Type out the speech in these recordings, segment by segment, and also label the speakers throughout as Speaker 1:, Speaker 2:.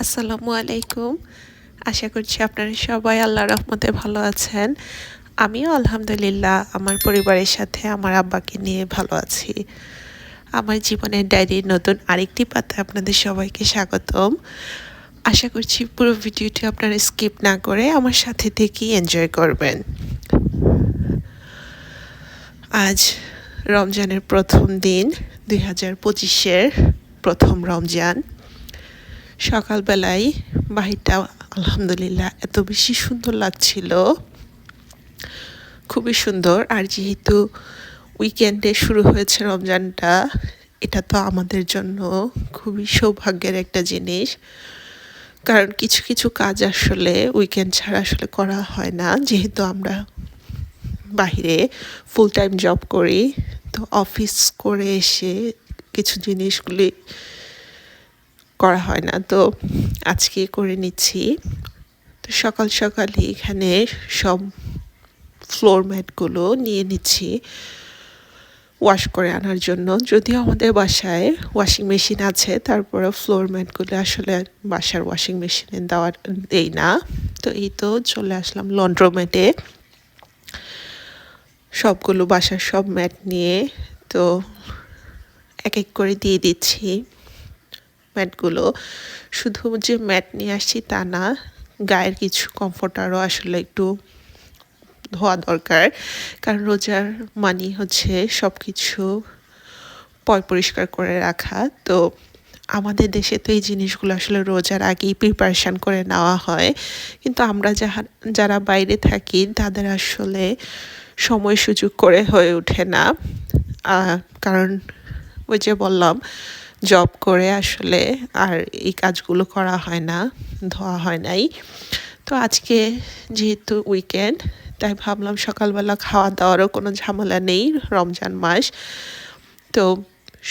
Speaker 1: আসসালামু আলাইকুম। আশা করছি আপনারা সবাই আল্লাহ রহমতে ভালো আছেন। আমিও আলহামদুলিল্লাহ, আমার পরিবারের সাথে, আমার আব্বাকে নিয়ে ভালো আছি। আমার জীবনের ডায়েরির নতুন আরেকটি পাতা আপনাদের সবাইকে স্বাগতম। আশা করছি পুরো ভিডিওটি আপনারা স্কিপ না করে আমার সাথে থেকেই এনজয় করবেন। আজ রমজানের প্রথম দিন, দুই হাজার পঁচিশের প্রথম রমজান। সকালবেলায় বাহিরটা আলহামদুলিল্লাহ এত বেশি সুন্দর লাগছিল। খুবই সুন্দর। আর যেহেতু উইকেন্ডে শুরু হয়েছে রমজানটা, এটা তো আমাদের জন্য খুবই সৌভাগ্যের একটা জিনিস। কারণ কিছু কিছু কাজ আসলে উইকেন্ড ছাড়া আসলে করা হয় না। যেহেতু আমরা বাহিরে ফুল টাইম জব করি, তো অফিস করে এসে কিছু জিনিসগুলি করা হয় না। তো আজকে করে নিচ্ছি। তো সকাল সকালই এখানে সব ফ্লোর ম্যাটগুলো নিয়ে নিচ্ছি ওয়াশ করে আনার জন্য। যদিও আমাদের বাসায় ওয়াশিং মেশিন আছে তারপরে ফ্লোর ম্যাটগুলো আসলে বাসার ওয়াশিং মেশিনে দেওয়ার দেই না। তো এই তো চলে আসলাম লন্ড্রোম্যাটে সবগুলো বাসার সব ম্যাট নিয়ে তো এক এক করে দিয়ে দিচ্ছি। ম্যাটগুলো শুধু যে ম্যাট নিয়ে আসছি তা না, গায়ের কিছু কমফোর্টারও আসলে একটু ধোয়া দরকার। কারণ রোজার মানি হচ্ছে সব কিছু পয় পরিষ্কার করে রাখা। তো আমাদের দেশে তো এই জিনিসগুলো আসলে রোজার আগেই প্রিপারেশান করে নেওয়া হয়। কিন্তু আমরা যাহা, যারা বাইরে থাকি, তাদের আসলে সময় সুযোগ করে হয়ে ওঠে না। কারণ ওই যে বললাম জব করে আসলে আর এই কাজগুলো করা হয় না, ধোয়া হয় নাই। তো আজকে যেহেতু উইকেন্ড তাই ভাবলাম সকালবেলা খাওয়া দাওয়ারও কোনো ঝামেলা নেই রমজান মাস। তো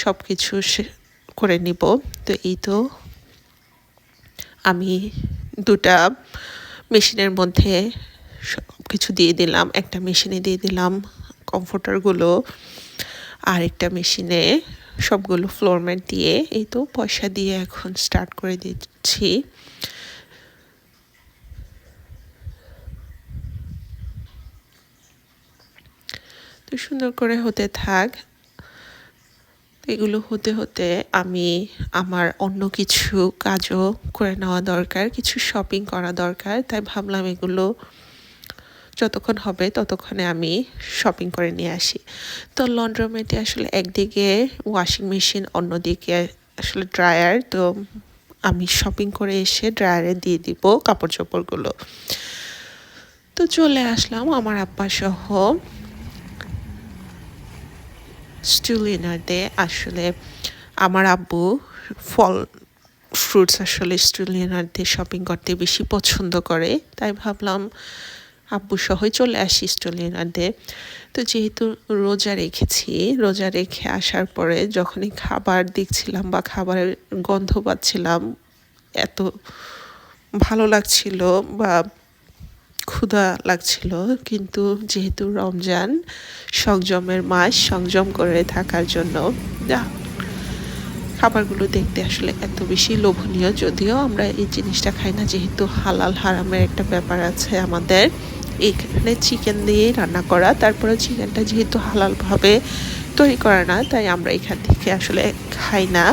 Speaker 1: সব কিছু করে নিব। তো এই তো আমি দুটা মেশিনের মধ্যে সব কিছু দিয়ে দিলাম। একটা মেশিনে দিয়ে দিলাম কমফোর্টারগুলো আর একটা মেশিনে সবগুলো ফ্লোর ম্যাট দিয়ে এই তো পয়সা দিয়ে এখন স্টার্ট করে দিচ্ছি। তো সুন্দর করে হতে থাক। এগুলো হতে হতে আমি আমার অন্য কিছু কাজও করে নেওয়া দরকার, কিছু শপিং করা দরকার, তাই ভাবলাম এগুলো যতক্ষণ হবে ততক্ষণে আমি শপিং করে নিয়ে আসি। তো লন্ড্রোমেটে আসলে একদিকে ওয়াশিং মেশিন অন্যদিকে আসলে ড্রায়ার তো আমি শপিং করে এসে ড্রায়ারে দিয়ে দিব কাপড় চোপড়গুলো তো চলে আসলাম আমার আব্বা সহ স্টুলিনারতে আসলে আমার আব্বু ফল ফ্রুটস আসলে স্টুলিনার দিয়ে শপিং করতে বেশি পছন্দ করে। তাই ভাবলাম আব্বু সহই চলে আসি স্টলিনাতে। তো যেহেতু রোজা রেখেছি, রোজা রেখে আসার পরে যখনই খাবার দেখছিলাম বা খাবারের গন্ধ পাচ্ছিলাম, এত ভালো লাগছিল বা ক্ষুধা লাগছিল। কিন্তু যেহেতু রমজান, সংযমের মাস, সংযম করে থাকার জন্য খাবারগুলো দেখতে আসলে এত বেশি লোভনীয়। যদিও আমরা এই জিনিসটা খাই না, যেহেতু হালাল হারামের একটা ব্যাপার আছে আমাদের। এখানে চিকেন দিয়ে রান্না করা। তারপরে চিকেনটা যেহেতু হালালভাবে তৈরি করা না, তাই আমরা এখান থেকে আসলে খাই না।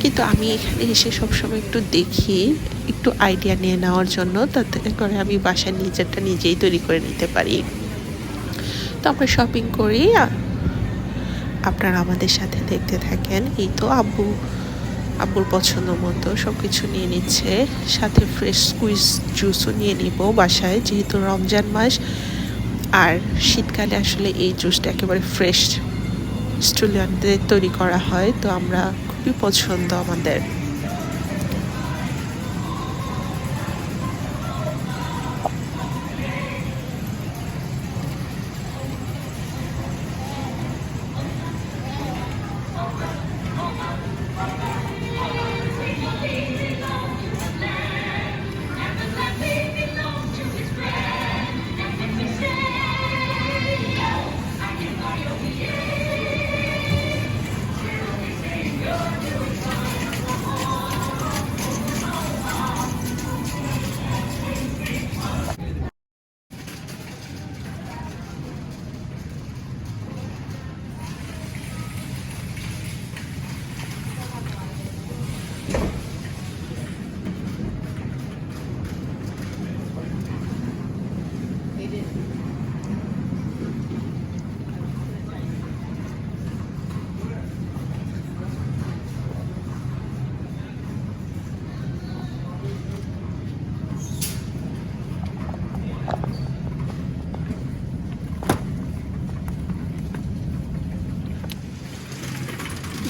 Speaker 1: কিন্তু আমি এখানে এসে সবসময় একটু দেখি, একটু আইডিয়া নিয়ে নেওয়ার জন্য। তাতে করে আমি বাসায় নিজেরটা নিজেই তৈরি করে নিতে পারি। তো আমরা শপিং করি। আপনারা আমাদের সাথে দেখতে থাকেন। এই তো আব্বু আব্বুর পছন্দ মতো সব কিছু নিয়ে নিচ্ছে। সাথে ফ্রেশ স্কুইজ জুসও নিয়ে নিব বাসায়, যেহেতু রমজান মাস। আর শীতকালে আসলে এই জুসটা একেবারে ফ্রেশ স্টুডেন্টদের তৈরি করা হয়। তো আমরা খুবই পছন্দ আমাদের।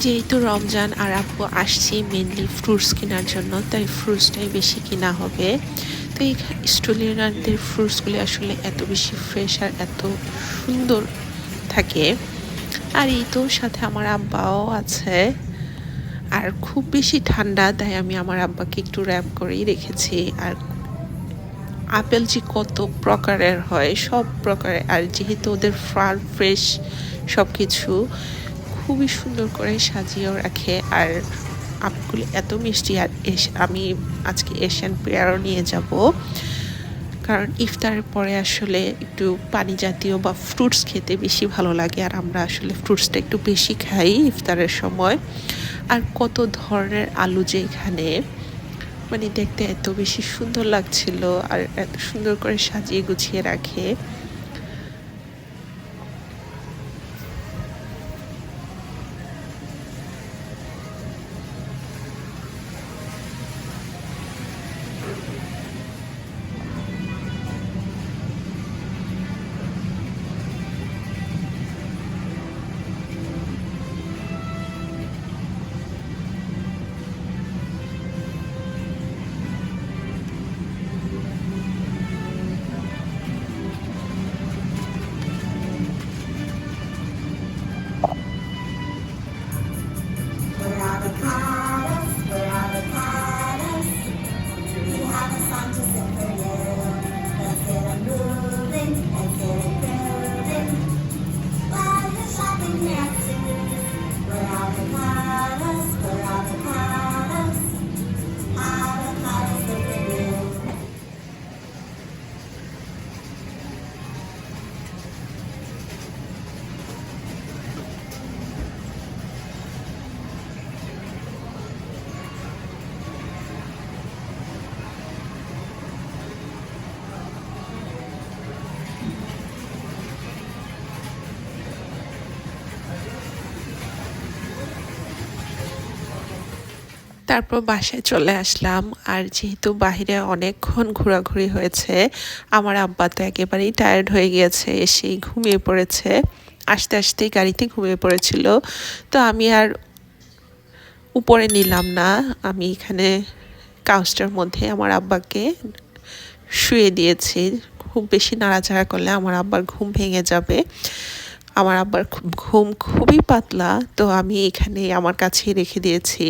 Speaker 1: যেহেতু রমজান আর আপু আসছি মেনলি ফ্রুটস কেনার জন্য, তাই ফ্রুটসটাই বেশি কেনা হবে। তো এই স্টুডেন্টদের ফ্রুটসগুলি আসলে এত বেশি ফ্রেশ আর এত সুন্দর থাকে। আর এই তো সাথে আমার আব্বাও আছে। আর খুব বেশি ঠান্ডা, তাই আমি আমার আব্বাকে একটু র্যাপ করেই রেখেছি। আর আপেল যে কত প্রকারের হয়, সব প্রকারের। আর যেহেতু ওদের ফার ফ্রেশ সব কিছু খুবই সুন্দর করে সাজিয়েও রাখে। আর আপগুলি এত মিষ্টি, আর আমি আজকে এশিয়ান পেয়ারও নিয়ে যাব। কারণ ইফতারের পরে আসলে একটু পানি জাতীয় বা ফ্রুটস খেতে বেশি ভালো লাগে, আর আমরা আসলে ফ্রুটসটা একটু বেশি খাই ইফতারের সময়। আর কত ধরনের আলু যে এখানে মানে দেখতে এত বেশি সুন্দর লাগছিল, আর এত সুন্দর করে সাজিয়ে গুছিয়ে রাখে। তারপর বাসায় চলে আসলাম। আর যেহেতু বাহিরে অনেকক্ষণ ঘোরাঘুরি হয়েছে, আমার আব্বা তো একেবারেই টায়ার্ড হয়ে গিয়েছে, এসেই ঘুমিয়ে পড়েছে। আস্তে আস্তে গাড়িতে ঘুমিয়ে পড়েছিল। তো আমি আর উপরে নিলাম না। আমি এখানে কাউসটার মধ্যে আমার আব্বাকে শুয়ে দিয়েছি। খুব বেশি নাড়াচাড়া করলে আমার আব্বার ঘুম ভেঙে যাবে। আমার আব্বার ঘুম খুবই পাতলা। তো আমি এখানে আমার কাছেই রেখে দিয়েছি।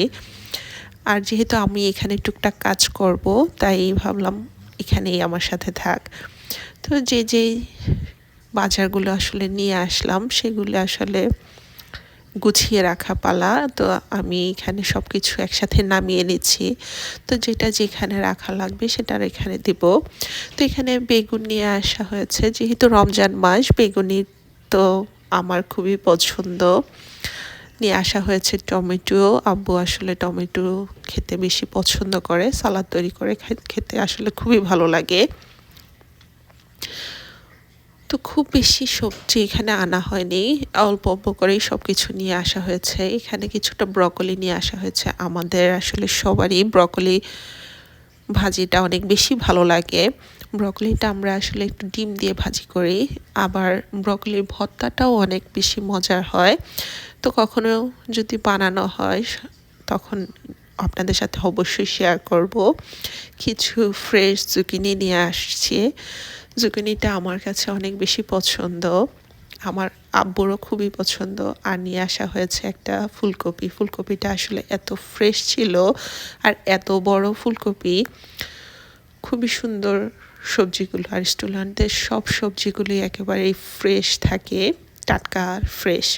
Speaker 1: আর যেহেতু আমি এখানে টুকটাক কাজ করব, তাই ভাবলাম এখানেই আমার সাথে থাক। তো যে যেই বাজারগুলো আসলে নিয়ে আসলাম, সেগুলো আসলে গুছিয়ে রাখা পালা। তো আমি এখানে সব কিছু একসাথে নামিয়ে নিচ্ছি। তো যেটা যেখানে রাখা লাগবে সেটা এখানে দিব। তো এখানে বেগুন নিয়ে আসা হয়েছে। যেহেতু রমজান মাস বেগুনি তো আমার খুবই পছন্দ। নিয়ে আসা হয়েছে টমেটো আব্বু আসলে টমেটো খেতে বেশি পছন্দ করে, সালাদ তৈরি করে খেতে আসলে খুবই ভালো লাগে। তো খুব বেশি সবজি এখানে আনা হয়নি। অল্প অল্প করেই সব কিছু নিয়ে আসা হয়েছে। এখানে কিছুটা ব্রকলি নিয়ে আসা হয়েছে। আমাদের আসলে সবারই ব্রকলি ভাজিটা অনেক বেশি ভালো লাগে। ব্রকলিটা আমরা আসলে একটু ডিম দিয়ে ভাজি করি। আবার ব্রকলির ভর্তাটাও অনেক বেশি মজার হয়। তো কখনো যদি বানানো হয়, তখন আপনাদের সাথে অবশ্যই শেয়ার করব। কিছু ফ্রেশ জুকিনি নিয়ে আসছি। জুকিনিটা আমার কাছে অনেক বেশি পছন্দ। আমার আব্বুরও খুবই পছন্দ। আর নিয়ে আসা হয়েছে একটা ফুলকপি। ফুলকপিটা আসলে এত ফ্রেশ ছিল। আর এত বড় ফুলকপি। খুবই সুন্দর সবজিগুলো আর স্টুডেন্টদের সব সবজিগুলি একেবারেই ফ্রেশ থাকে, টাটকা আর ফ্রেশ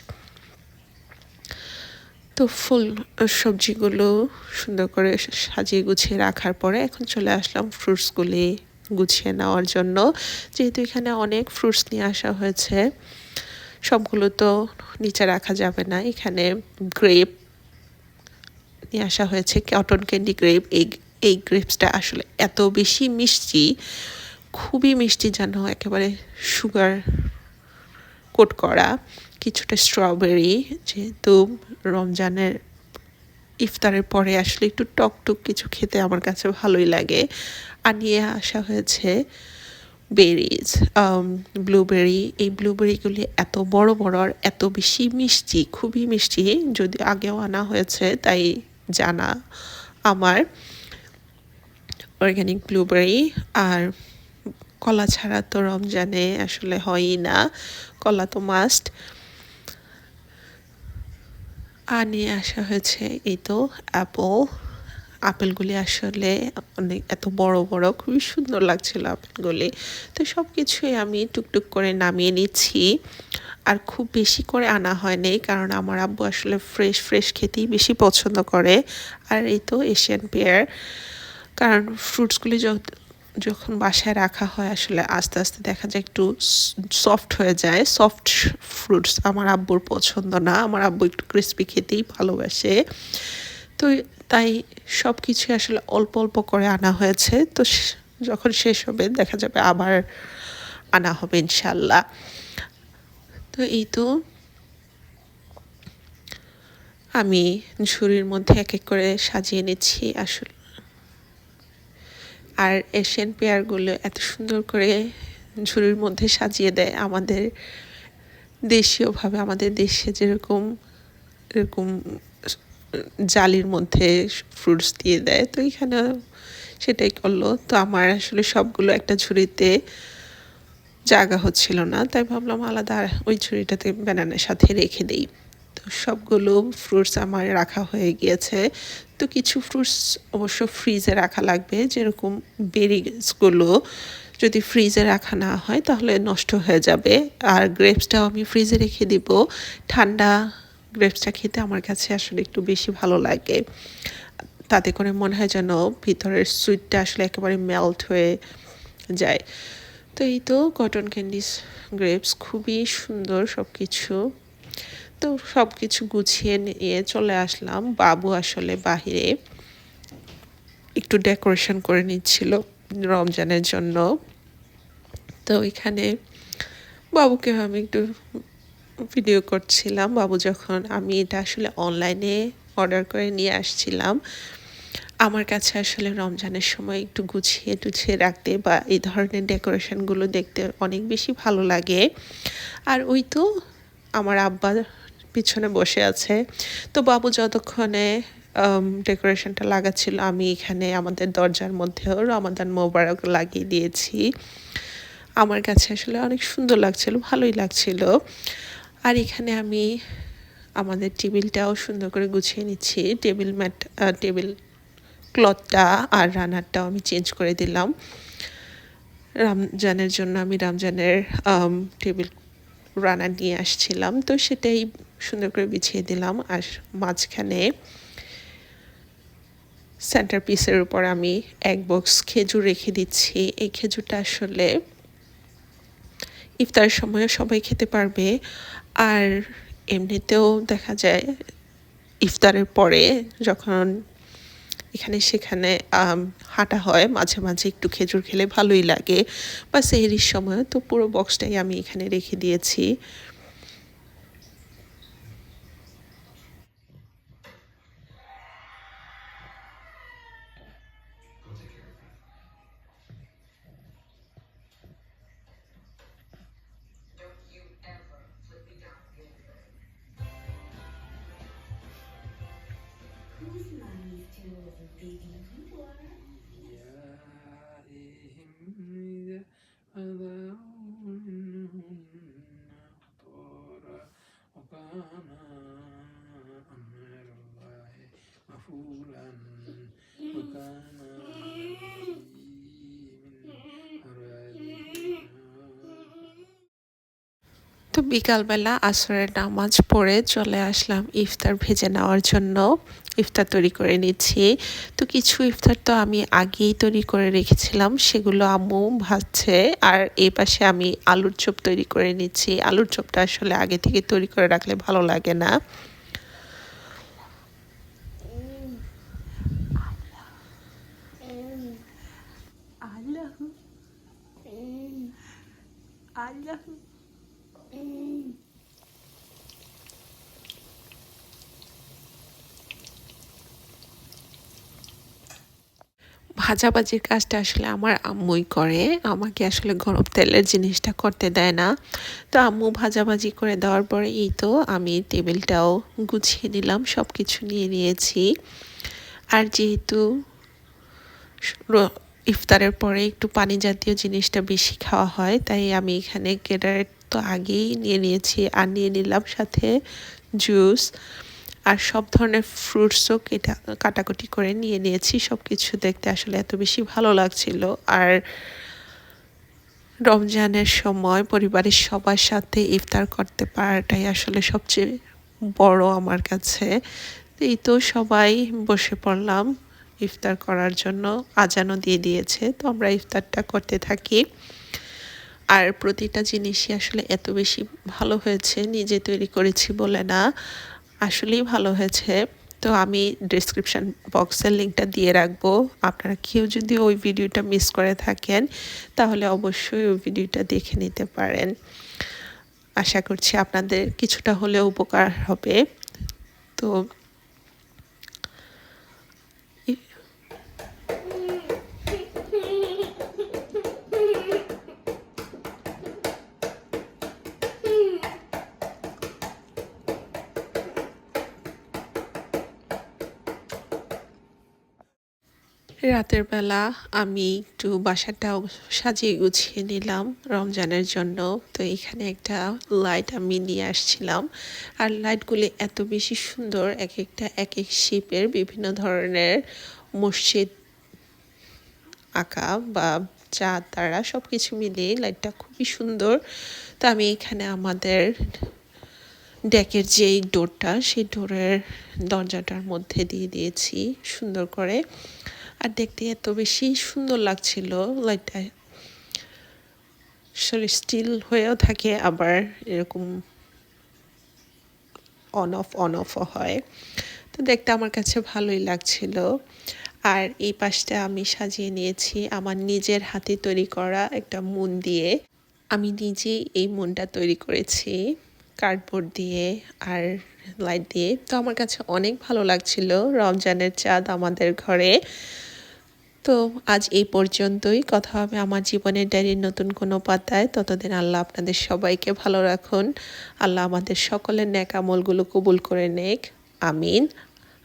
Speaker 1: তো ফুল সবজিগুলো সুন্দর করে সাজিয়ে গুছিয়ে রাখার পরে এখন চলে আসলাম ফ্রুটসগুলি গুছিয়ে নেওয়ার জন্য। যেহেতু এখানে অনেক ফ্রুটস নিয়ে আসা হয়েছে, সবগুলো তো নিচে রাখা যাবে না। এখানে গ্রেপ নিয়ে আসা হয়েছে কটন ক্যান্ডি গ্রেপ এই এই গ্রেপসটা আসলে এত বেশি মিষ্টি, খুবই মিষ্টি যেন একেবারে সুগার কোট করা, কিছুটা স্ট্রবেরি যেহেতু রমজানের ইফতারের পরে আসলে একটু টক টক কিছু খেতে আমার কাছে ভালোই লাগে। আর নিয়ে আসা হয়েছে বেরিজ ব্লুবেরি এই ব্লুবেরিগুলি এত বড় বড় আর এত বেশি মিষ্টি, খুবই মিষ্টি যদি আগেও আনা হয়েছে, তাই জানা আমার। অর্গ্যানিক ব্লুবেরি আর কলা ছাড়া তো রমজানে আসলে হয়ই না, কলা তো মাস্ট আর নিয়ে আসা হয়েছে এই তো অ্যাপল আপেলগুলি আসলে অনেক, এত বড় বড়, খুবই সুন্দর লাগছিল আপেলগুলি। তো সব কিছুই আমি টুকটুক করে নামিয়ে নিচ্ছি। আর খুব বেশি করে আনা হয়নি কারণ আমার আব্বু আসলে ফ্রেশ ফ্রেশ খেতেই বেশি পছন্দ করে। আর এই তো এশিয়ান পেয়ার কারণ ফ্রুটসগুলি যখন বাসায় রাখা হয়, আসলে আস্তে আস্তে দেখা যায় একটু সফট হয়ে যায়। সফট ফ্রুটস আমার আব্বুর পছন্দ না। আমার আব্বু একটু ক্রিস্পি খেতেই ভালোবাসে। তো তাই সব কিছু আসলে অল্প অল্প করে আনা হয়েছে। তো যখন শেষ হবে, দেখা যাবে আবার আনা হবে ইনশাল্লাহ। তো এই তো আমি ঝুড়ির মধ্যে এক এক করে সাজিয়ে নিচ্ছি। আসলে আর এশিয়ান পেয়ারগুলো এত সুন্দর করে ঝুড়ির মধ্যে সাজিয়ে দেয় আমাদের দেশীয়ভাবে, আমাদের দেশে যেরকম, এরকম জালির মধ্যে ফ্রুটস দিয়ে দেয়। তো এখানে সেটাই করল। তো আমার আসলে সবগুলো একটা ঝুড়িতে জায়গা হচ্ছিল না। তাই ভাবলাম আলাদা ওই ঝুড়িটাতে ব্যানানের সাথে রেখে দিই। তো সবগুলো ফ্রুটস আমার রাখা হয়ে গিয়েছে। তো কিছু ফ্রুটস অবশ্য ফ্রিজে রাখা লাগবে, যেরকম বেরিজগুলো যদি ফ্রিজে রাখা না হয় তাহলে নষ্ট হয়ে যাবে। আর গ্রেপসটাও আমি ফ্রিজে রেখে দিব। ঠান্ডা গ্রেপসটা খেতে আমার কাছে আসলে একটু বেশি ভালো লাগে। তাতে করে মনে হয় যেন ভিতরের সুইটটা আসলে একেবারে মেল্ট হয়ে যায়। তো এই তো কটন ক্যান্ডিস গ্রেপস খুবই সুন্দর সব কিছু তো সব কিছু গুছিয়ে নিয়ে চলে আসলাম। বাবু আসলে বাহিরে একটু ডেকোরেশন করে নিচ্ছিল রমজানের জন্য। তো এখানে বাবুকে আমি একটু ভিডিও করছিলাম। বাবু যখন আমি এটা আসলে অনলাইনে অর্ডার করে নিয়ে আসছিলাম, আমার কাছে আসলে রমজানের সময় একটু গুছিয়ে টুছিয়ে রাখতে বা এই ধরনের ডেকোরেশনগুলো দেখতে অনেক বেশি ভালো লাগে। আর ওই তো আমার আব্বা পিছনে বসে আছে। তো বাবু যতক্ষণে ডেকোরেশনটা লাগাচ্ছিল, আমি এখানে আমাদের দরজার মধ্যেও রমাদান মোবারক লাগিয়ে দিয়েছি। আমার কাছে আসলে অনেক সুন্দর লাগছিল, ভালোই লাগছিল। আর এখানে আমি আমাদের টেবিলটাও সুন্দর করে গুছিয়ে নিচ্ছি। টেবিল ম্যাট টেবিল ক্লথটা আর রানারটাও আমি চেঞ্জ করে দিলাম। রামজানের জন্য আমি রামজানের টেবিল রানার নিয়ে আসছিলাম। তো সেটাই সুন্দর করে বিছিয়ে দিলাম আর মাঝখানে সেন্টার পিসের উপর আমি এক বক্স খেজুর রেখে দিচ্ছি। এই খেজুরটা আসলে ইফতারের সময় সবাই খেতে পারবে আর এমনিতেও দেখা যায় ইফতারের পরে যখন এখানে সেখানে হাঁটা হয়, মাঝে মাঝে একটু খেজুর খেলে ভালোই লাগে। বা সেহরির সময়, তো পুরো বক্সটাই আমি এখানে রেখে দিয়েছি। তো বিকালবেলা আসরের নামাজ পড়ে চলে আসলাম ইফতার ভেজে নেওয়ার জন্য। ইফতার তৈরি করে নিচ্ছি। তো কিছু ইফতার তো আমি আগেই তৈরি করে রেখেছিলাম, সেগুলো আম্মু ভাজছে আর এই পাশে আমি আলুর চপ তৈরি করে নিচ্ছি। আলুর চপটা আসলে আগে থেকে তৈরি করে রাখলে ভালো লাগে না। আল্লাহ। ভাজাভাজির কাজটা আসলে আমার আম্মুই করে। আমাকে আসলে গরম তেলের জিনিসটা করতে দেয় না। তো আম্মু ভাজাভাজি করে দেওয়ার পরে এই তো আমি টেবিলটাও গুছিয়ে নিলাম সব কিছু নিয়ে নিয়েছি। আর যেহেতু ইফতারের পরে একটু পানি জাতীয় জিনিসটা বেশি খাওয়া হয়, তাই আমি এখানে কেটারের তো আগেই নিয়ে নিয়েছি। আর নিয়ে নিলাম সাথে জুস। আর সব ধরনের ফ্রুটসও কেটা, কাটাকুটি করে নিয়ে নিয়েছি। সব কিছু দেখতে আসলে এত বেশি ভালো লাগছিল। আর রমজানের সময় পরিবারের সবার সাথে ইফতার করতে পারাটাই আসলে সবচেয়ে বড় আমার কাছে। এই তো সবাই বসে পড়লাম ইফতার করার জন্য। আজানও দিয়ে দিয়েছে, তো আমরা ইফতারটা করতে থাকি। আর প্রতিটা জিনিসই আসলে এত বেশি ভালো হয়েছে, নিজে তৈরি করেছি বলে না। আসলেই ভালো হয়েছে। তো আমি ডিসক্রিপশান বক্সের লিঙ্কটা দিয়ে রাখব। আপনারা কেউ যদি ওই ভিডিওটা মিস করে থাকেন, তাহলে অবশ্যই ওই ভিডিওটা দেখে নিতে পারেন। আশা করছি আপনাদের কিছুটা হলেও উপকার হবে। তো রাতের বেলা আমি একটু বাসাটাও সাজিয়ে গুছিয়ে নিলাম রমজানের জন্য। তো এখানে একটা লাইট আমি নিয়ে আসছিলাম। আর লাইটগুলি এত বেশি সুন্দর, এক একটা, এক এক শেপের বিভিন্ন ধরনের মসজিদ আঁকা বা চাঁদ, তারা সব কিছু মিলিয়ে লাইটটা খুবই সুন্দর। তো আমি এখানে আমাদের ডেকের যেই ডোরটা, সেই ডোরের দরজাটার মধ্যে দিয়ে দিয়েছি সুন্দর করে। আর দেখতে এত বেশি সুন্দর লাগছিল লাইটটা আসলে স্টিল হয়েও থাকে, আবার এরকম অন অফ অন অফও হয়। তো দেখতে আমার কাছে ভালোই লাগছিল। আর এই পাশটা আমি সাজিয়ে নিয়েছি আমার নিজের হাতে তৈরি করা একটা মন দিয়ে। আমি নিজেই এই মনটা তৈরি করেছি কার্ডবোর্ড দিয়ে আর লাইট দিয়ে। তো আমার কাছে অনেক ভালো লাগছিল, রমজানের চাঁদ আমাদের ঘরে। তো আজ এই পর্যন্তই। কথা হবে আমার জীবনের ডায়েরির নতুন কোনো পাতায়। ততদিন আল্লাহ আপনাদের সবাইকে ভালো রাখুন। আল্লাহ আমাদের সকলের ন্যাক আমলগুলো কবুল করে নেক। আমিন।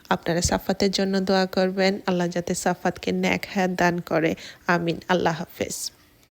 Speaker 1: আপনারা সাফাতের জন্য দোয়া করবেন। আল্লাহ যাতে সাফাতকে ন্যাক হায়াত দান করে। আমিন। আল্লাহ হাফেজ।